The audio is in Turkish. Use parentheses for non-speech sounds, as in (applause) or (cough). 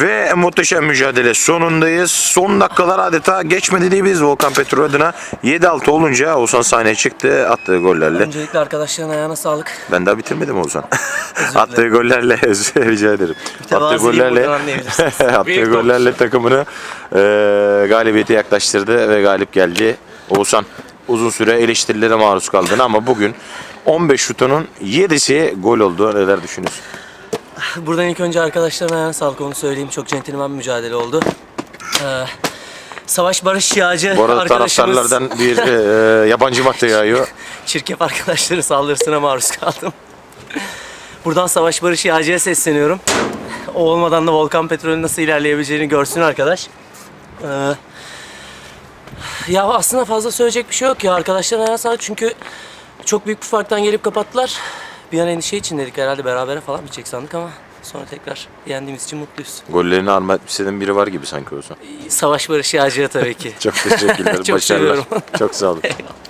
Ve muhteşem mücadele sonundayız. Son dakikalar adeta geçmedi diyebiliriz Volkan Petrol adına. 7-6 olunca Oğuzhan sahneye çıktı attığı gollerle. Öncelikle arkadaşların ayağına sağlık. Ben daha bitirmedim Oğuzhan. (laughs) attığı gollerle (laughs) rica ederim. Attığı gollerle (laughs) attığı gollerle takımını e, galibiyete yaklaştırdı ve galip geldi. Oğuzhan uzun süre eleştirilere maruz kaldın ama bugün 15 şutunun 7'si gol oldu. Neler düşünüyorsun? Buradan ilk önce arkadaşların ayağına sağlık onu söyleyeyim. Çok centilmen bir mücadele oldu. Ee, Savaş Barış Yağcı Bu arada arkadaşımız taraftarlardan bir e, yabancı madde yağıyor. (laughs) çirkef arkadaşların saldırısına maruz kaldım. Buradan Savaş Barış Yağcı'ya sesleniyorum. O olmadan da Volkan Petrol'ün nasıl ilerleyebileceğini görsün arkadaş. Ee, ya aslında fazla söyleyecek bir şey yok ya. Arkadaşların ayağına sağlık çünkü çok büyük bir farktan gelip kapattılar. Bir an endişe içindeydik herhalde berabere falan bitecek sandık ama sonra tekrar yendiğimiz için mutluyuz. Gollerini arma etmişlerin biri var gibi sanki Oğuzhan. Savaş Barış Yağcı'ya tabii ki. Çok teşekkürler. (laughs) Çok Başarılar. seviyorum. Çok sağ olun. (laughs)